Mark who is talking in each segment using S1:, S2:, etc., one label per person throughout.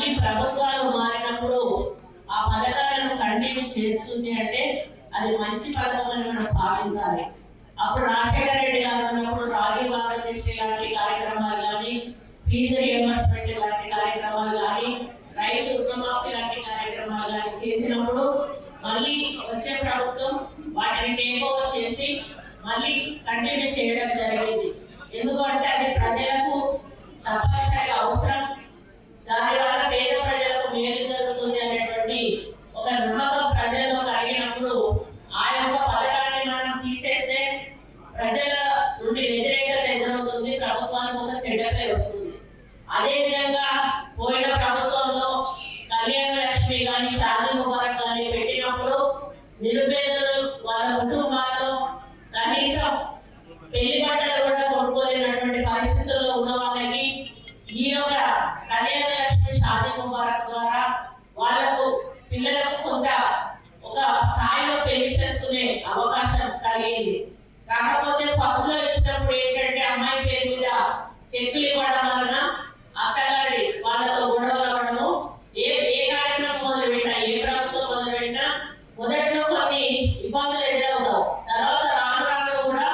S1: మళ్ళీ ప్రభుత్వాలు మారినప్పుడు ఆ పథకాలను కంటిన్యూ చేస్తుంది అంటే అది మంచి పథకం అని మనం భావించాలి. అప్పుడు రాజశేఖర రెడ్డి గారు ఉన్నప్పుడు రాగి భారతదేశం లాంటి కార్యక్రమాలు కానీ ఫీజు రియంబర్స్మెంట్ లాంటి కార్యక్రమాలు కానీ రైతు రుణమాఫీ లాంటి కార్యక్రమాలు కానీ చేసినప్పుడు మళ్ళీ వచ్చే ప్రభుత్వం వాటిని టేక్ ఓవర్ చేసి మళ్ళీ కంటిన్యూ చేయడం జరిగింది. ఎందుకంటే అది ప్రజలకు తప్పనిసరిగా అవసరం. దానివల్ల పేద ప్రజలకు మేలు జరుగుతుంది అనేటువంటి ఒక నమ్మకం ప్రజల్లో కలిగినప్పుడు ఆ యొక్క పథకాన్ని మనం తీసేస్తే ప్రజల నుండి వ్యతిరేకత ఎదురవుతుంది ప్రభుత్వానికి ఒక చెడ్డ పేరు వస్తుంది. అదే ఈ యొక్క కళ్యాణ లక్ష్మి షాదీ ముబారక్ ద్వారా వాళ్ళకు పిల్లలకు కొంత ఒక స్థాయిలో పెళ్ళి చేసుకునే అవకాశం కలిగింది. కాకపోతే ఫస్ట్లో ఇచ్చినప్పుడు ఏంటంటే అమ్మాయి పేరు మీద చెక్కులు ఇవ్వడం వలన అత్తగారి వాళ్ళతో గొడవలు అవ్వడము ఏ ఏ కార్యక్రమం మొదలు పెట్టినా ఏ ప్రభుత్వం మొదలు పెట్టినా మొదట్లో కొన్ని ఇబ్బందులు ఎదురవుతావు తర్వాత రాను రాను కూడా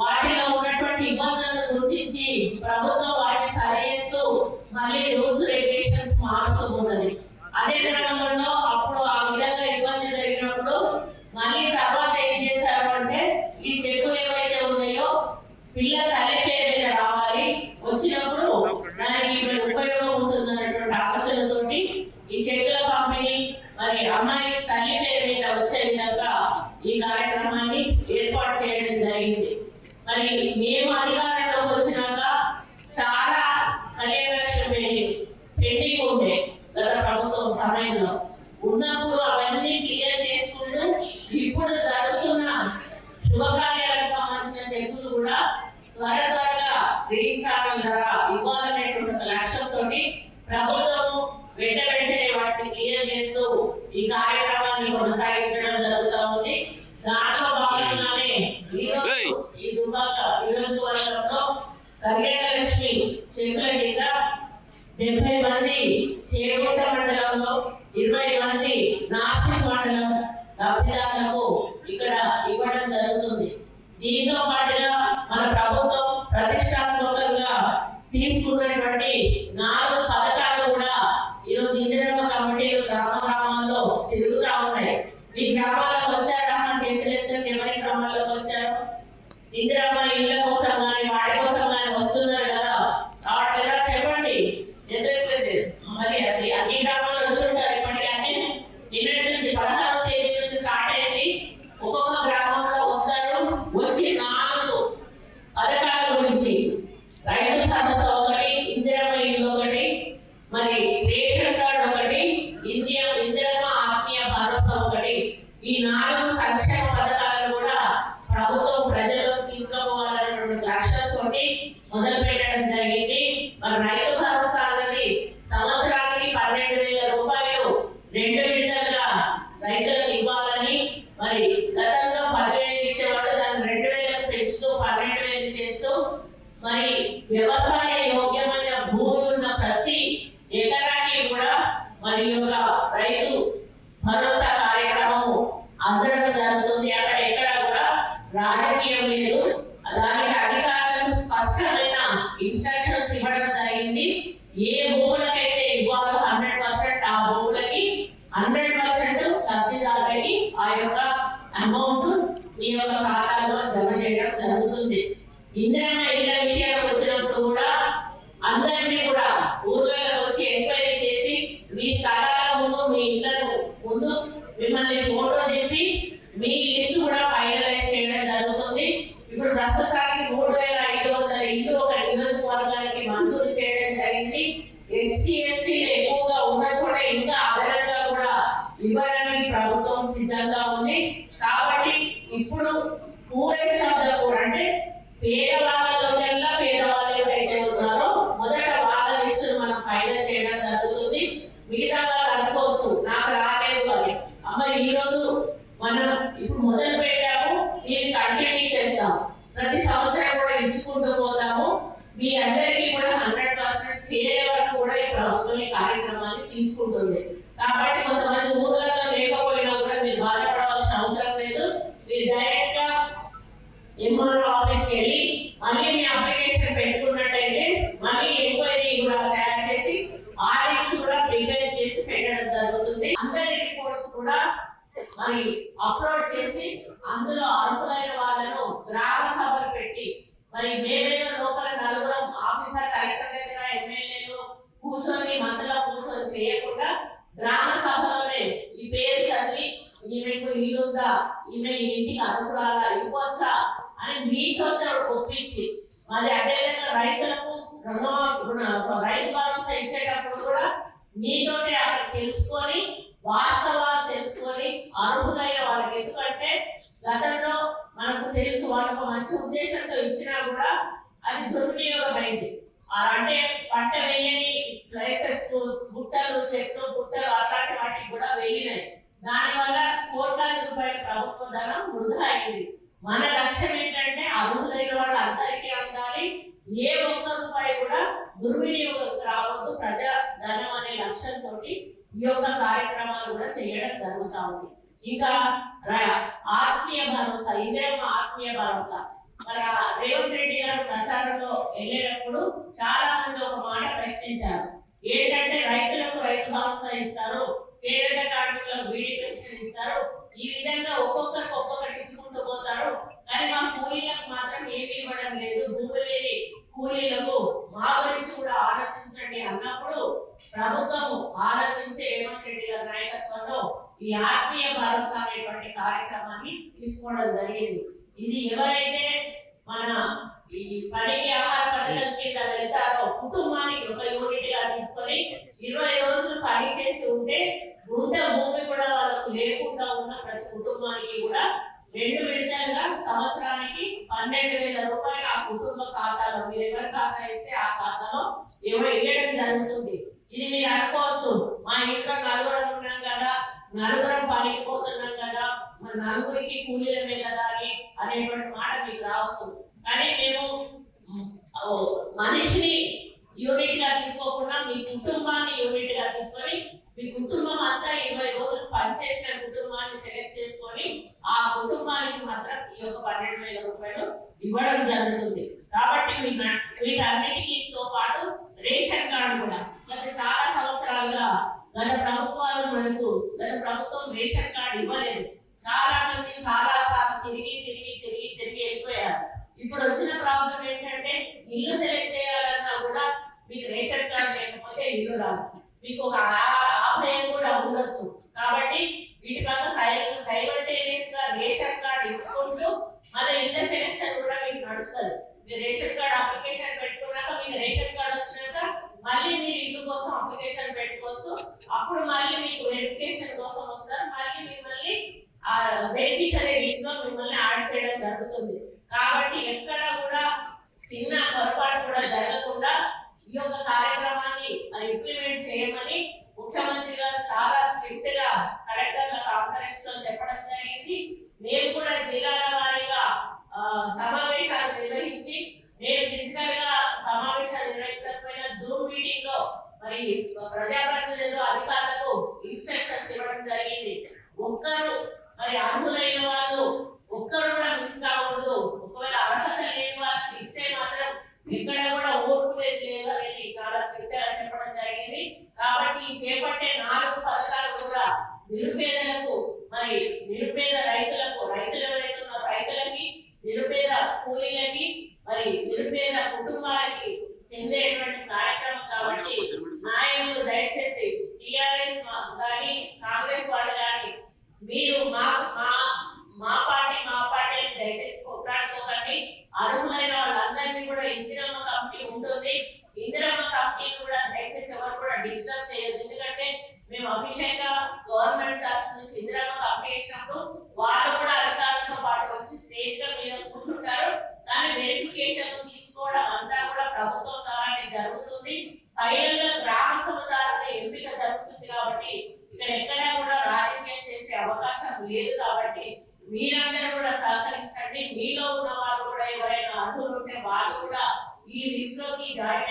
S1: వాటిలో ఉన్నటువంటి ఇబ్బందులను గుర్తించి ప్రభుత్వం వాటిని సరి చేస్తూ మళ్ళీ రూల్స్ రెగ్యులేషన్స్ మారుస్తూ ఉన్నది అదే క్రమంలో అప్పుడు ఆ విధంగా ఇబ్బంది జరిగినప్పుడు మళ్ళీ తర్వాత ఏం చేశారు అంటే ఈ చెక్కులు ఏవైతే ఉన్నాయో పిల్ల తల్లి పేరు మీద రావాలి వచ్చినప్పుడు దానికి ఇప్పుడు ఉపయోగం ఉంటుంది అన్నటువంటి ఆలోచనతోటి ఈ చెక్కుల పంపిణీ మరి అమ్మాయి తల్లి పేరు మీద వచ్చే విధంగా ఈ కార్యక్రమాన్ని ఏర్పాటు చేయడం జరిగింది మరి మేము అధికారంలోకి వచ్చినాక చాలా కళ్యాణ లక్ష్మి పెండింగ్ పెండింగ్ ఉండే గత ప్రభుత్వం సమయంలో ఉన్నప్పుడు అవన్నీ క్లియర్ చేసుకుంటూ ఇప్పుడు జరుగుతున్న శుభకార్యాలకు సంబంధించిన చెక్కులు కూడా త్వర త్వరగా గ్రీన్ ఛానల్ ద్వారా ఇవ్వాలనేటువంటి ఒక లక్ష్యంతో ప్రభుత్వము వెంట వెంటనే వాటిని క్లియర్ చేస్తూ ఈ కార్యక్రమాన్ని కొనసాగించడం జరుగుతూ ఉంది. దాంట్లో భాగంగానే ఈ దుబ్బాక నియోజకవర్గంలో కళ్యాణ లక్ష్మి చెక్కుల కింద డెబ్బై మంది చేగుంట మండలంలో ఇరవై మంది నాసిక్ మండలం లబ్ధిదారులకు ఇక్కడ ఇవ్వడం జరుగుతుంది. దీంతో పాటుగా మన ప్రభుత్వం తీసుకున్నటువంటి నాలుగు పథకాలు కూడా ఈరోజు ఇందిరమ్మ కమిటీలు గ్రామ గ్రామాల్లో తిరుగుతా ఉన్నాయి. మీ గ్రామాల్లోకి వచ్చారా? మా ఎవరి గ్రామాల్లోకి వచ్చారు? ఇందిరమ్మ ఇళ్ళ కోసం కానీ వాటి కోసం కానీ వస్తున్నారు కదా. కాబట్టి చెప్పండి? ఈ నాలుగు సంక్షేమ పథకాలను కూడా ప్రభుత్వం ప్రజలకు తీసుకుపోవాలన్నటువంటి లక్ష్యంతో మొదలు పెట్టడం జరిగింది. మరి రైతు భరోసా అన్నది సంవత్సరానికి పన్నెండు వేల రూపాయలు రెండు విడతలుగా రైతులకు ఇవ్వాలని మరి గతంలో పదివేలు ఇచ్చేవాడు దాన్ని రెండు వేలకు పెంచుతూ పన్నెండు వేలు చేస్తూ మరి వ్యవసాయ యోగ్యమైన భూమి ఉన్న ప్రతి ఎకరాకి కూడా మరి యొక్క రైతు భరోసా కార్యక్రమము అందడం జరుగుతుంది అక్కడ ఎక్కడ కూడా రాజకీయం లేదు దానికి అధికారులకు స్పష్టమైన ఇన్స్ట్రక్షన్స్ ఇవ్వడం జరిగింది ఏ భూములకైతే ఇవ్వాలో హండ్రెడ్ పర్సెంట్ ఆ భూములకి హండ్రెడ్ పర్సెంట్ లబ్ధిదారులకి ఆ యొక్క అమౌంట్ మీ యొక్క ఖాతాలో జమ చేయడం జరుగుతుంది. ఇందిరమ్మ ఇళ్ళ విషయానికి వచ్చినప్పుడు కూడా అందరినీ కూడా ఊర్లలో వచ్చి ఎంక్వైరీ చేసి మీ స్థలాల ముందు మీ ఇళ్ళను ముందు మిమ్మల్ని ఫోటో దింపి మీ లిస్ట్ కూడా ఫైనలైజ్ చేయడం జరుగుతుంది ఇప్పుడు ప్రస్తుతానికి మూడు వేల ఐదు వందల ఇల్లు ఒక నియోజకవర్గానికి మంజూరు పెట్టి ఎస్సీ ఎస్టీలు ఎక్కువగా ఉన్న చోట ఇంకా అదనంగా కూడా ఇవ్వడానికి ప్రభుత్వం సిద్ధంగా ఉంది. కాబట్టి ఇప్పుడు పూరెస్ట్ ఆఫ్ ద పూర్ అంటే పేదవాళ్ళలోకెల్లా పేదవాళ్ళు ఎవరైతే ఉన్నారో మొదట వాళ్ళ లిస్టును మనం ఫైనల్ చేయడం జరుగుతుంది. మిగతా వాళ్ళు అనుకోవచ్చు నాకు రాలేదు అని. అమ్మ ఈరోజు మనం ఇప్పుడు మొదలు పెట్టాము దీన్ని కంటిన్యూ చేస్తాము. ప్రతి సంవత్సరం కూడా ఇచ్చుకుంటూ పోతాము. మీ అందరికీ కార్యక్రమాన్ని తీసుకుంటుంది. కాబట్టి కొంతమంది ఊర్లలో లేకపోయినా కూడా మీరు బాధపడవలసిన అవసరం లేదు. మీరు డైరెక్ట్గా ఎంఆర్ఓ ఆఫీస్కి వెళ్ళి మళ్ళీ మీ అప్లికేషన్ పెట్టుకున్నట్టయితే మళ్ళీ ఎంక్వైరీ కూడా తయారు చేసి ఆ లిస్ట్ కూడా ప్రిపేర్ చేసి పెట్టడం జరుగుతుంది. అందరి రిపోర్ట్స్ కూడా మరి అప్లోడ్ చేసి అందులో ఇంటికి అనుకురాలా? ఇవ్వచ్చా? అని మీ చోట ఒప్పించి మరి అదేవిధంగా రైతులకు రుణమాఫీ రైతు భరోసా ఇచ్చేటప్పుడు కూడా మీతోటే అక్కడ తెలుసుకొని వాస్తవాలు తెలుసుకొని అర్హులైన వాళ్ళకి. ఎందుకంటే గతంలో మనకు తెలుసు వాళ్ళకు మంచి ఉద్దేశంతో ఇచ్చినా కూడా అది దుర్వినియోగమైంది. ఆ అంటే పంట వేయని ప్లేసెస్ గుట్టలు చెట్లు గుట్టలు అట్లాంటి వాటికి కూడా వెళ్ళినాయి. దానివల్ల ప్రభుత్వ ధనం వృధా అయింది. మన లక్ష్యం ఏంటంటే అర్హులైన వాళ్ళందరికీ అందాలి. ఏ ఒక్క రూపాయి కూడా దుర్వినియోగం రావద్దు. ప్రజా ధనం అనే లక్ష్యంతో ఈ యొక్క కార్యక్రమాలు కూడా చేయడం జరుగుతూ ఉంది. ఇంకా ఆత్మీయ భరోసా ఇందిరమ్మ ఆత్మీయ భరోసా. మన రేవంత్ రెడ్డి గారు ప్రచారంలో వెళ్ళేటప్పుడు చాలా మంది ఒక మాట ప్రశ్నించారు. ఏంటంటే రైతులకు రైతు భరోసా ఇస్తారు చేనేత కార్మికులకు బీడీ పెన్షన్ ఇస్తారు ఈ విధంగా ఒక్కొక్కరికి ఒక్కొక్కటి ఇచ్చుకుంటూ పోతారు. కానీ మా కూలీలకు మాత్రం ఏమి ఇవ్వడం లేదు. భూమి లేని కూలీలకు మా గురించి కూడా ఆలోచించండి అన్నప్పుడు ప్రభుత్వం ఆలోచించే రేవంత్ రెడ్డి గారి నాయకత్వంలో ఈ ఆత్మీయ భరోసా అనేటువంటి కార్యక్రమాన్ని తీసుకోవడం జరిగింది. ఇది ఎవరైతే మన ఈ పనికి ఆహార పథకం కింద వెళ్తారో కుటుంబానికి ఒక యూనిట్గా తీసుకొని ఇరవై రోజులు పని చేసి ఉంటే గుంట భూమి కూడా వాళ్ళకు లేకుండా ఉన్న ప్రతి కుటుంబానికి కూడా రెండు విడతలుగా సంవత్సరానికి పన్నెండు వేల రూపాయలు ఆ కుటుంబ ఖాతాలో మీరు ఎవరి ఖాతా ఇస్తే ఆ ఖాతాలో ఎవరు వేయడం జరుగుతుంది. ఇది మీరు అనుకోవచ్చు. మా ఇంట్లో నలుగురం ఉన్నాం కదా నలుగురం పనికి పోతున్నాం కదా మన నలుగురికి కూలీలమే కదా అని అనేటువంటి మాట మీకు రావచ్చు. కానీ మేము మనిషిని యూనిట్గా తీసుకోకుండా మీ కుటుంబాన్ని యూనిట్గా తీసుకొని మీ కుటుంబం అంతా ఇరవై రోజులు పనిచేసిన కుటుంబాన్ని సెలెక్ట్ చేసుకొని ఆ కుటుంబానికి మాత్రం ఈ యొక్క పన్నెండు వేల రూపాయలు ఇవ్వడం జరుగుతుంది. కాబట్టి వీటన్నిటితో పాటు రేషన్ కార్డు కూడా గత చాలా సంవత్సరాలుగా గత ప్రభుత్వాలు మనకు గత ప్రభుత్వం రేషన్ కార్డు ఇవ్వలేదు. చాలా మంది చాలా సార్లు తిరిగి తిరిగి తిరిగి తిరిగి వెళ్ళిపోయారు. ఇప్పుడు వచ్చిన ప్రాబ్లం ఏంటంటే ఇల్లు సెలెక్ట్ చేయాలన్నా కూడా మీకు రేషన్ కార్డు లేకపోతే ఇల్లు రాదు. మీకు ఒక ఆ- కూడా ఉండొచ్చు. కాబట్టి వీటి పక్క సైమల్టేనియస్గా రేషన్ కార్డ్ ఇచ్చుకుంటూ మళ్ళీ ఇళ్ళ సెలెక్షన్ కూడా మీకు నడుస్తుంది. మీరు రేషన్ కార్డు అప్లికేషన్ పెట్టుకున్నాక మీకు రేషన్ కార్డు వచ్చినాక మళ్ళీ మీరు ఇల్లు కోసం అప్లికేషన్ పెట్టుకోవచ్చు. అప్పుడు మళ్ళీ మీకు వెరిఫికేషన్ కోసం వస్తారు. మళ్ళీ మిమ్మల్ని ఆ బెనిఫిషరీ లిస్ట్లో మిమ్మల్ని యాడ్ చేయడం జరుగుతుంది కాబట్టి ఎక్కడ కూడా చిన్న పొరపాటు కూడా జరగకుండా ఈ యొక్క కార్యక్రమాన్ని ఇంప్లిమెంట్ చేయమని ముఖ్యమంత్రి గారు చాలా స్ట్రిక్ట్గా కలెక్టర్ల కాన్ఫరెన్స్లో చెప్పడం జరిగింది మేము కూడా జిల్లాల వారీగా ఆ, సమావేశాలు నిర్వహించి నేను ఫిజికల్గా సమావేశాలు నిర్వహించకపోయినా జూమ్ మీటింగ్లో మరి ప్రజాప్రతినిధులు అధికారులకు ఇన్స్ట్రక్షన్స్ ఇవ్వడం జరిగింది. ఒక్కరు మరి అర్హులైన వాళ్ళు ఒక్కరు కూడా మిస్ కాకూడదు. ఒకవేళ అర్హత లేని వాళ్ళకి ఇస్తే మాత్రం ఎక్కడ కూడా ఓర్పులేదు లేదు అనేది చాలా స్ట్రిక్ట్గా చెప్పడం జరిగింది. కాబట్టి చేపట్టే నాలుగు పథకాలు కూడా నిరుపేదలకు మరి నిరుపేద రైతులకు రైతులు ఎవరైతే ఉన్నారో రైతులకి నిరుపేద కూలీలకి మరి నిరుపేద కుటుంబాలకి చెందేటువంటి కార్యక్రమం కాబట్టి నాయకులు దయచేసి టిఆర్ఎస్ కానీ కాంగ్రెస్ వాళ్ళు కానీ మీరు మా మా మా పార్టీ మా పార్టీ అని దయచేసి కొట్లాడుకోకండి అర్హులైన వాళ్ళందరినీ కూడా ఇందిరమ్మ కమిటీ ఉంటుంది ఇందిరమ్మ కమిటీని కూడా దయచేసి ఎవరు కూడా డిస్టర్బ్ చేయొద్దు ఎందుకంటే మేము అఫీషియల్గా గవర్నమెంట్ తరఫు నుంచి ఇందిరమ్మ కమిటీ వేసినప్పుడు వాళ్ళు కూడా అధికారులతో పాటు వచ్చి స్టేజ్గా మీద కూర్చుంటారు కానీ వెరిఫికేషన్ తీసుకోవడం అంతా కూడా ప్రభుత్వం ద్వారానే జరుగుతుంది ఫైనల్గా గ్రామ సభ ద్వారా ఎంపిక జరుగుతుంది కాబట్టి ఇక్కడ ఎక్కడా కూడా రాజకీయం చేసే అవకాశం లేదు కాబట్టి మీరందరూ కూడా సహకరించండి. మీలో ఉన్న వాళ్ళు కూడా ఎవరైనా అర్హులు ఉంటే వాళ్ళు కూడా ఈ లిస్ట్లోకి జాయిన్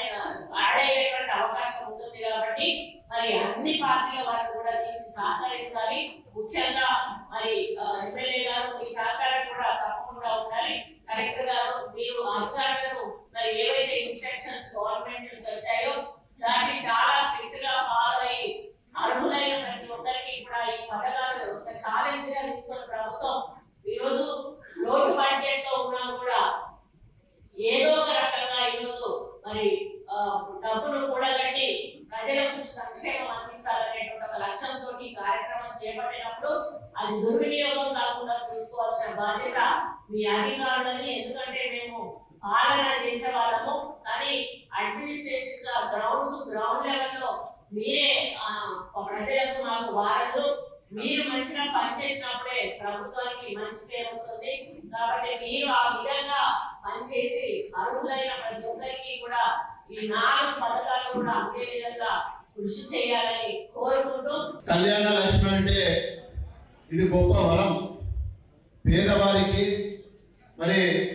S1: యాడ్ అయ్యేటువంటి అవకాశం ఉంటుంది కాబట్టి మరి అన్ని పార్టీల వాళ్ళు కూడా దీనికి సహకరించాలి. ముఖ్యంగా మరి ఎమ్మెల్యే గారు మీ సహకారం కూడా తప్పకుండా ఉండాలి. కలెక్టర్ గారు మీరు అధికారులను మరి ఏవైతే ఇన్స్ట్రక్షన్స్ గవర్నమెంట్ నుంచి వచ్చాయో దాన్ని చాలా స్ట్రిక్ట్గా ఫాలో అయ్యి అర్హులైన ప్రతి ఒక్కరికి కూడా ఈ పథకాలు ఒక ఛాలెంజ్గా తీసుకున్న ప్రభుత్వం ఈరోజు లోటు బడ్జెట్లో ఉన్నా కూడా ఏదో ఒక రకంగా ఈరోజు మరి ఆ, డబ్బును కూడగట్టి ప్రజలకు సంక్షేమం అందించాలనేటువంటి ఒక లక్ష్యంతో ఈ కార్యక్రమం చేపట్టినప్పుడు అది దుర్వినియోగం కాకుండా చూసుకోవాల్సిన బాధ్యత మీ అధికారులని ఎందుకంటే మేము పాలన చేసే వాళ్ళము కానీ అడ్మినిస్ట్రేషన్గా గ్రౌండ్స్ గ్రౌండ్ లెవెల్లో మీరే ప్రజలకు మాకు వాడదు మీరు మంచిగా పనిచేసినప్పుడే ప్రభుత్వానికి మంచి పేరు వస్తుంది. కాబట్టి మీరు ఆ విధంగా పనిచేసి అర్హులైన ప్రతి ఒక్కరికి కూడా ఈ నాలుగు పథకాలు కూడా అందే విధంగా కృషి చేయాలని కోరుకుంటూ
S2: కళ్యాణ లక్ష్మి అంటే ఇది గొప్ప వరం. పేదవారికి మరి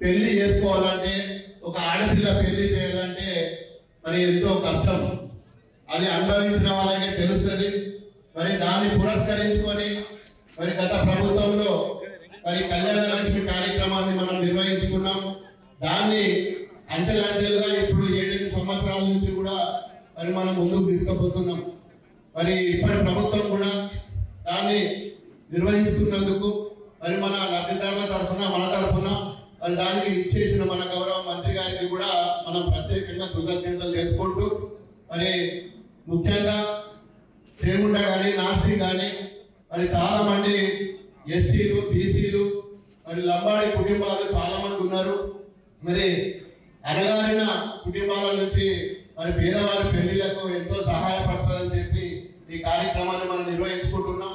S2: పెళ్ళి చేసుకోవాలంటే ఒక ఆడపిల్ల పెళ్ళి చేయాలంటే మరి ఎంతో కష్టం. అది అనుభవించిన వాళ్ళకే తెలుస్తుంది. మరి దాన్ని పురస్కరించుకొని మరి గత ప్రభుత్వంలో మరి కళ్యాణ లక్ష్మి కార్యక్రమాన్ని మనం నిర్వహించుకున్నాం. దాన్ని అంచెలంచెలుగా ఇప్పుడు ఏడెనిమిది సంవత్సరాల నుంచి కూడా మరి మనం ముందుకు తీసుకుపోతున్నాం. మరి ఇప్పటి ప్రభుత్వం కూడా దాన్ని నిర్వహిస్తున్నందుకు మరి మన లబ్ధిదారుల తరఫున మన తరఫున మరి దానికి ఇచ్చేసిన మన గౌరవ మంత్రి గారికి కూడా మనం ప్రత్యేకంగా కృతజ్ఞతలు తెలుపుకుంటూ మరి ముఖ్యంగా చేగుండ కానీ నార్సీ కానీ మరి చాలామంది ఎస్టీలు బీసీలు మరి లంబాడి కుటుంబాలు చాలామంది ఉన్నారు. మరి అడగారిన కుటుంబాల నుంచి మరి పేదవారి పెళ్ళిలకు ఎంతో సహాయపడుతుందని చెప్పి ఈ కార్యక్రమాన్ని మనం నిర్వహించుకుంటున్నాం.